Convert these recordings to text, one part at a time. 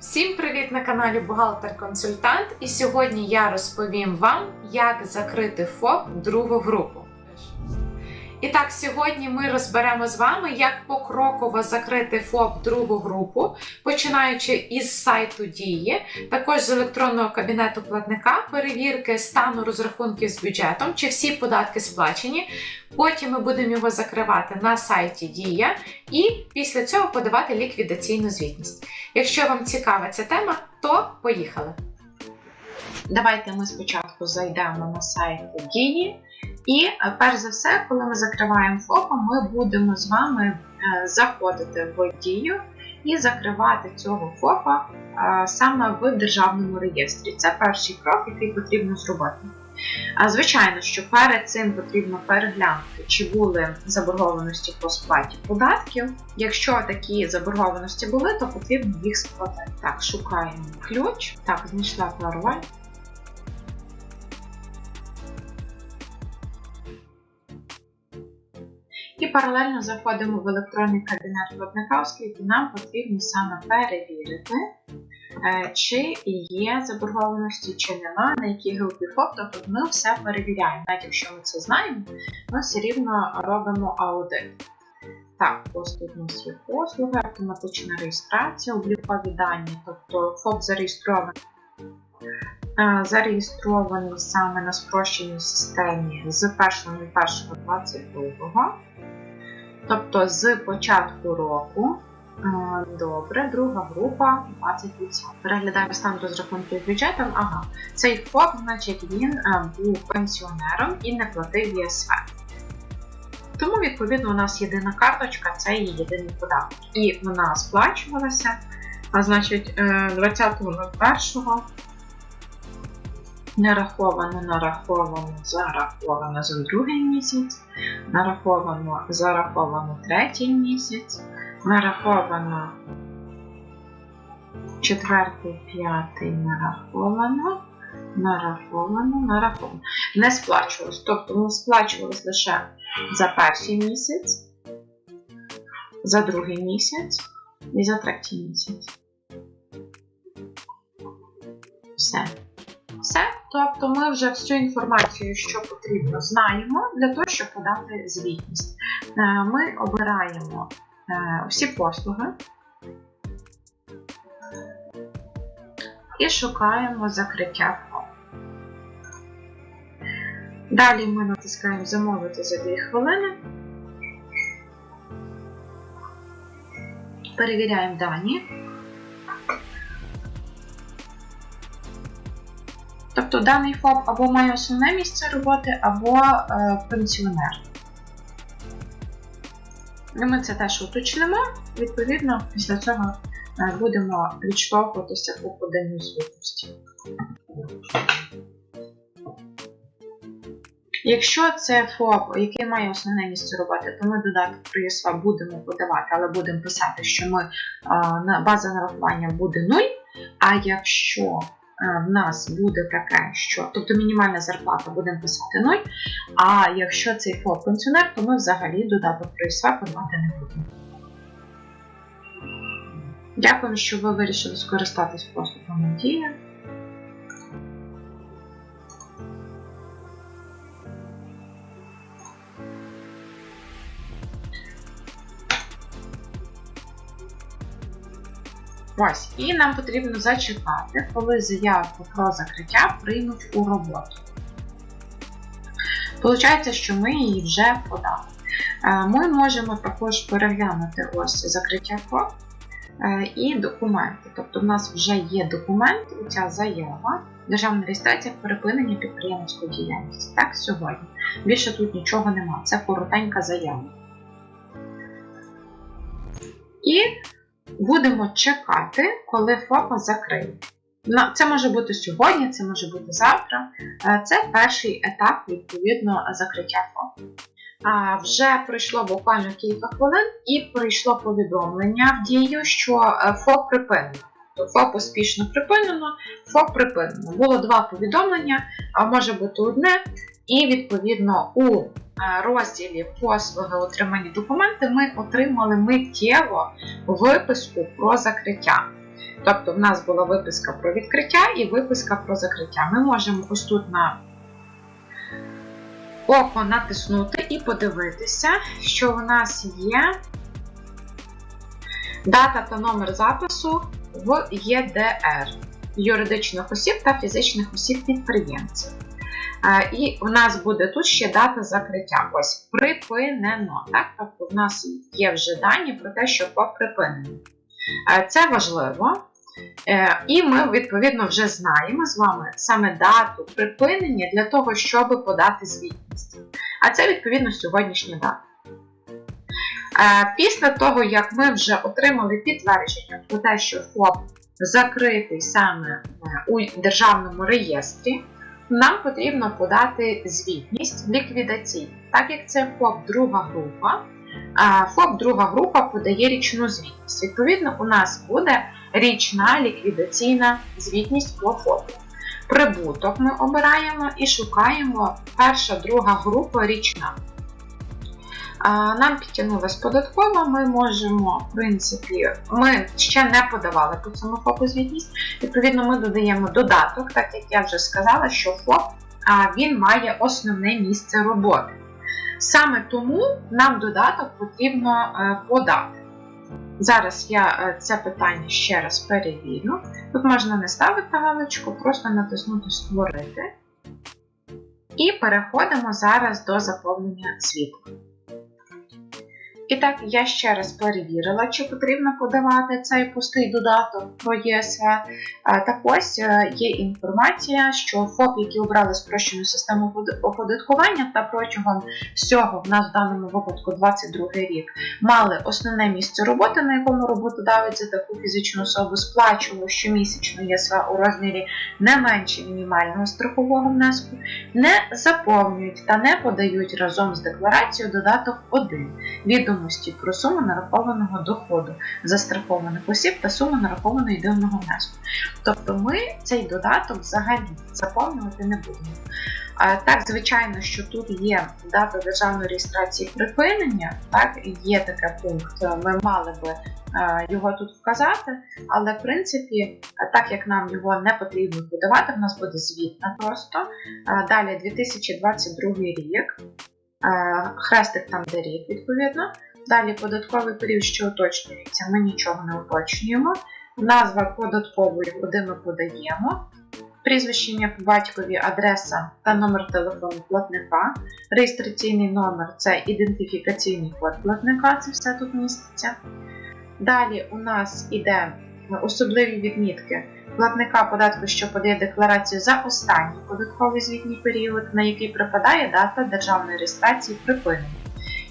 Всім привіт на каналі Бухгалтер-консультант. І сьогодні я розповім вам, як закрити ФОП другу групу. І так, сьогодні ми розберемо з вами, як покроково закрити ФОП другу групу, починаючи із сайту Дії, також з електронного кабінету платника, перевірки стану розрахунків з бюджетом, чи всі податки сплачені. Потім ми будемо його закривати на сайті Дія і після цього подавати ліквідаційну звітність. Якщо вам цікава ця тема, то поїхали. Давайте ми спочатку зайдемо на сайт Дії. І е, перш за все, коли ми закриваємо ФОПа, ми будемо з вами е, заходити в дію і закривати цього ФОПа е, саме в державному реєстрі. Це перший крок, який потрібно зробити. А, Звичайно, що перед цим потрібно переглянути, чи були заборгованості по сплаті податків. Якщо такі заборгованості були, то потрібно їх сплатити. Так, шукаємо ключ. Так, знайшла пароль. Паралельно заходимо в електронний кабінет платника, оскільки нам потрібно саме перевірити, е, чи є заборгованості, чи нема, на якій групі ФОП, тобто ми все перевіряємо. Навіть якщо ми це знаємо, ми все рівно робимо аудит. Так, тут у нас є послуги, автоматична реєстрація, облікові дані, тобто ФОП зареєстрований. е, Зареєстрований саме на спрощеній системі з 1.01.22. Тобто з початку року. Е, Добре, друга група 20%. Переглядаємо стан розрахунків бюджетом. Ага, цей ФОП, значить, він е, був пенсіонером і не платив ЄСВ. Тому, відповідно, у нас єдина карточка це її єдиний податок. І вона сплачувалася. А значить, е, 20.01 нараховано, нараховано, зараховано за другий місяць, нараховано, зараховано третій місяць, нараховано четвертий, п'ятий нараховано, нараховано, нараховано. Не сплачувалось. Тобто ми сплачувалось лише за перший місяць, за другий місяць і за третій місяць. Все. Тобто ми вже всю інформацію, що потрібно, знаємо для того, щоб подати звітність. Е, Ми обираємо е, всі послуги і шукаємо закриття ФОП. Далі ми натискаємо Замовити за 2 хвилини. Перевіряємо дані. Тобто даний ФОП або має основне місце роботи, або е, пенсіонер. Ми це теж уточнимо. Відповідно, після цього е, будемо відштовхуватися по поданню звітності. Якщо це ФОП, який має основне місце роботи, то ми додаток ЄСВ будемо подавати, але будемо писати, що ми, а, база нарахування буде 0, а якщо е, в нас буде таке, що тобто мінімальна зарплата будемо писати 0, а якщо цей ФОП пенсіонер, то ми взагалі додаток про ІСВ подавати не будемо. Дякую, що ви вирішили скористатись послугами Дія. Ось, і нам потрібно зачекати, коли заявку про закриття приймуть у роботу. Получається, що ми її вже подали. Е, Ми можемо також переглянути ось закриття ФОП е, і документи. Тобто, в нас вже є документ, ця заява, державна реєстрація припинення підприємницької діяльності. Так, сьогодні. Більше тут нічого нема. Це коротенька заява. І будемо чекати, коли ФОПа закриють. На- Це може бути сьогодні, це може бути завтра. Е, Це перший етап відповідно закриття ФОП. А вже пройшло буквально кілька хвилин і прийшло повідомлення в дію, що е, ФОП припинено. Тобто ФОП успішно припинено, ФОП припинено. Було два повідомлення, а може бути одне. І відповідно у е, розділі послуги отримані документи ми отримали миттєво виписку про закриття. Тобто в нас була виписка про відкриття і виписка про закриття. Ми можемо ось тут на око натиснути і подивитися, що у нас є дата та номер запису в ЄДР юридичних осіб та фізичних осіб підприємців. Е, І у нас буде тут ще дата закриття. Ось припинено. Так? Тобто в нас є вже дані про те, що ФОП припинений. Е, Це важливо. Е, І ми, відповідно, вже знаємо з вами саме дату припинення для того, щоб подати звітність. А це, відповідно, сьогоднішня дата. Після того, як ми вже отримали підтвердження про те, що ФОП закритий саме у державному реєстрі, нам потрібно подати звітність ліквідаційну. Так як це ФОП друга група, ФОП друга група подає річну звітність. Відповідно, у нас буде річна ліквідаційна звітність по ФОПу. Прибуток ми обираємо і шукаємо перша, друга група річна. Нам підтягнулась податкова, ми можемо, в принципі, ми ще не подавали по цьому ФОПу звітність. Відповідно, ми додаємо додаток, так як я вже сказала, що ФОП він має основне місце роботи. Саме тому нам додаток потрібно е, подати. Зараз я е, це питання ще раз перевірю. Тут можна не ставити галочку, просто натиснути Створити. І переходимо зараз до заповнення звіту. І так, я ще раз перевірила, чи потрібно подавати цей пустий додаток про ЄСВ. Так ось е, є інформація, що ФОП, які обрали спрощену систему оподаткування та протягом всього, в нас в даному випадку 22 рік, мали основне місце роботи, на якому роботодавець за таку фізичну особу сплачував щомісячно ЄСВ у розмірі не менше мінімального страхового внеску, не заповнюють та не подають разом з декларацією додаток 1 відомості про суму нарахованого доходу застрахованих осіб та суму нарахованого єдиного внеску. Тобто ми цей додаток взагалі заповнювати не будемо. Так, звичайно, що тут є дата державної реєстрації припинення, так, є такий пункт, ми мали би е, його тут вказати, але в принципі, так як нам його не потрібно подавати, в нас буде звітна просто. Е, Далі 2022 рік, е, хрестик там де рік, відповідно. Далі податковий період, що уточнюється, ми нічого не уточнюємо. Назва податкової, куди ми подаємо. Прізвище ім'я по батькові, адреса та номер телефону платника. Реєстраційний номер це ідентифікаційний код платника, це все тут міститься. Далі у нас іде особливі відмітки платника податку, що подає декларацію за останній податковий звітній період, на який припадає дата державної реєстрації припинення.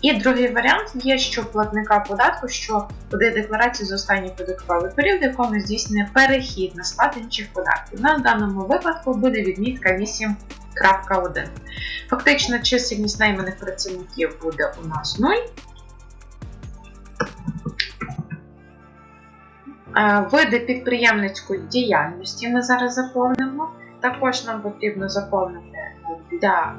І другий варіант є, що платника податку, що подає декларацію за останній податковий період, в якому здійснює перехід на склад інших податків. На даному випадку буде відмітка 8.1. Фактично, чисельність найманих працівників буде у нас 0. Е, Види підприємницької діяльності ми зараз заповнимо. Також нам потрібно заповнити для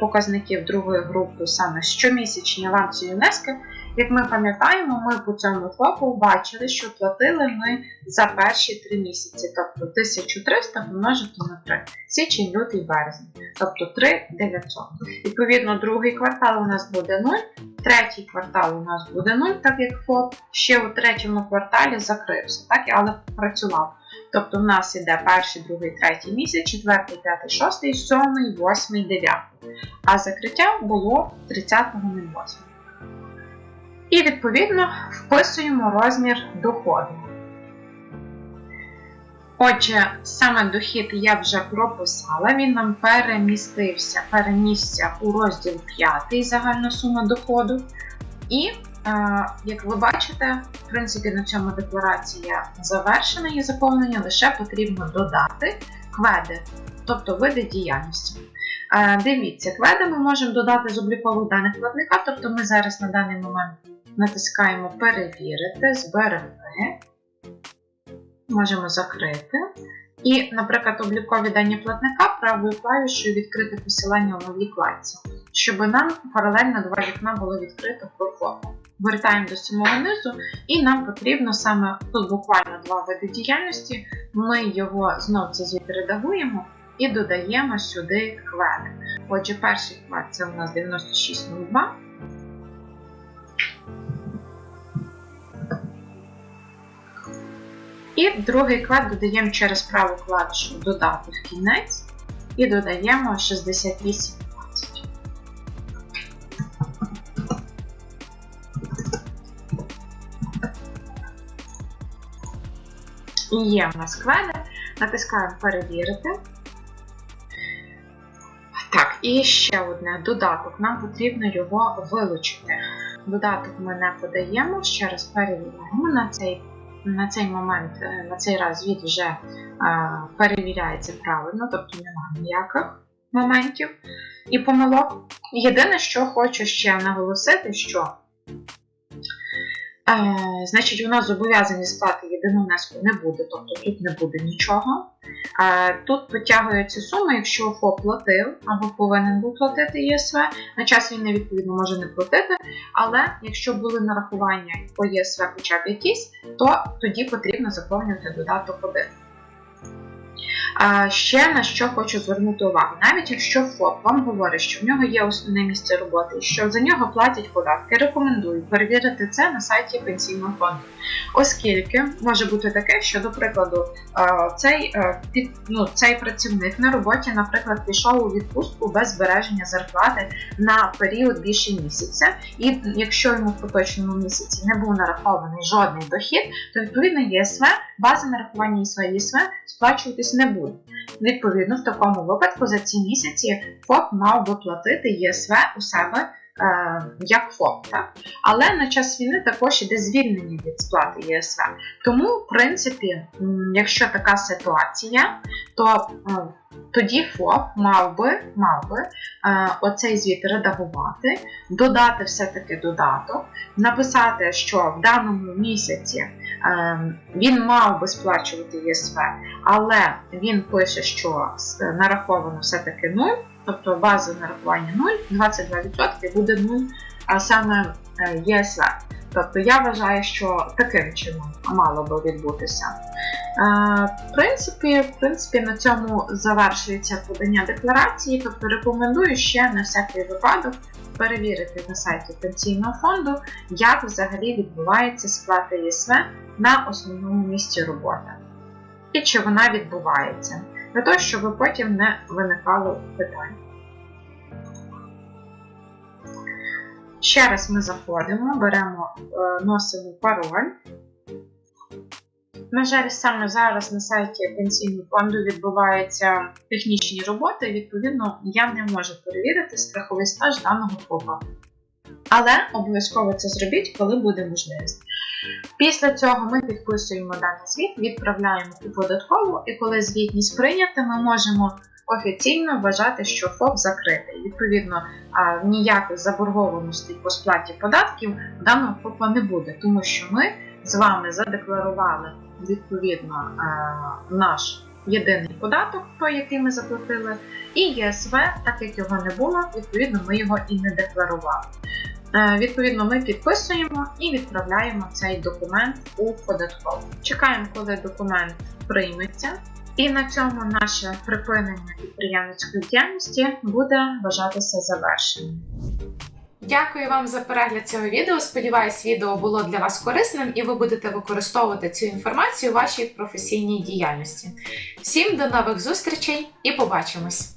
показників другої групи саме щомісячні авансові внески. Як ми пам'ятаємо, ми по цьому фоку бачили, що платили ми за перші три місяці, тобто 1300 помножити на 3. Січень, лютий, березень, тобто 3900. Відповідно, другий квартал у нас буде 0, третій квартал у нас буде 0, так як ФОП ще у третьому кварталі закрився, так, але працював. Тобто в нас іде перший, другий, третій місяць, четвертий, п'ятий, шостий, сьомий, восьмий, дев'ятий. А закриття було 30.08. І відповідно вписуємо розмір доходу. Отже, саме дохід я вже прописала, він нам перемістився, перенісся у розділ 5 загальна сума доходу. І, е, як ви бачите, в принципі, на цьому декларація завершена і заповнення, лише потрібно додати кведи, тобто види діяльності. Е, дивіться, кведи ми можемо додати з облікових даних платника, тобто ми зараз на даний момент натискаємо Перевірити, зберегти, можемо закрити. І, наприклад, облікові дані платника правою клавішою відкрити посилання у новій вкладці, щоб нам паралельно два вікна було відкрито про ФОП. Вертаємо до самого низу, і нам потрібно саме тут буквально два види діяльності. Ми його знов це редагуємо і додаємо сюди кведи. Отже, перший квед це у нас 9602. І другий квад додаємо через праву клавішу додати в кінець і додаємо 6820. І є в нас кведи. Натискаємо перевірити. Так, і ще одне додаток. Нам потрібно його вилучити. Додаток ми не подаємо, ще раз перевіряємо на цей на цей момент, е, на цей раз звіт вже перевіряється правильно, тобто немає ніяких моментів і помилок. Єдине, що хочу ще наголосити, що значить, у нас зобов'язані сплати єдиного внеску не буде, тобто тут не буде нічого. Е, тут підтягуються суми, якщо ФОП платив або повинен був платити ЄСВ, на час війни, відповідно, може не платити, але якщо були нарахування по ЄСВ хоча б якісь, то тоді потрібно заповнювати додаток 1. Ще на що хочу звернути увагу, навіть якщо ФОП вам говорить, що в нього є основне місце роботи, що за нього платять податки, рекомендую перевірити це на сайті пенсійного фонду. Оскільки може бути таке, що, до прикладу, цей, ну, цей працівник на роботі, наприклад, пішов у відпустку без збереження зарплати на період більше місяця, і якщо йому в поточному місяці не був нарахований жодний дохід, то відповідно ЄСВ, база нарахування ЄСВ ЄСВ сплачуватись не буде. Відповідно, в такому випадку за ці місяці ФОП мав би платити ЄСВ у себе як ФОП. Але на час війни також іде звільнення від сплати ЄСВ. Тому, в принципі, якщо така ситуація, то е, тоді ФОП мав би мав би е, оцей звіт редагувати, додати все-таки додаток, написати, що в даному місяці. Він мав би сплачувати ЄСВ, але він пише, що нараховано все-таки 0, тобто база нарахування 0, 22% буде 0, а саме ЄСВ. Тобто я вважаю, що таким чином мало би відбутися. В принципі, в принципі, на цьому завершується подання декларації, тобто рекомендую ще на всякий випадок перевірити на сайті пенсійного фонду, як взагалі відбувається сплата ЄСВ на основному місці роботи. І чи вона відбувається, для того, щоб потім не виникало питань. Ще раз ми заходимо, беремо, е, носимо пароль. На жаль, саме зараз на сайті пенсійного фонду відбуваються технічні роботи, відповідно, я не можу перевірити страховий стаж даного ФОПа. Але обов'язково це зробіть, коли буде можливість. Після цього ми підписуємо даний звіт, відправляємо у податкову, і коли звітність прийнята, ми можемо офіційно вважати, що ФОП закритий. Відповідно, ніяких заборгованостей по сплаті податків даного ФОПа не буде, тому що ми з вами задекларували відповідно наш єдиний податок, той, який ми заплатили, і ЄСВ, так як його не було, відповідно, ми його і не декларували. Е, відповідно, ми підписуємо і відправляємо цей документ у податкову. Чекаємо, коли документ прийметься, і на цьому наше припинення підприємницької діяльності буде вважатися завершеним. Дякую вам за перегляд цього відео. Сподіваюсь, відео було для вас корисним і ви будете використовувати цю інформацію у вашій професійній діяльності. Всім до нових зустрічей і побачимось!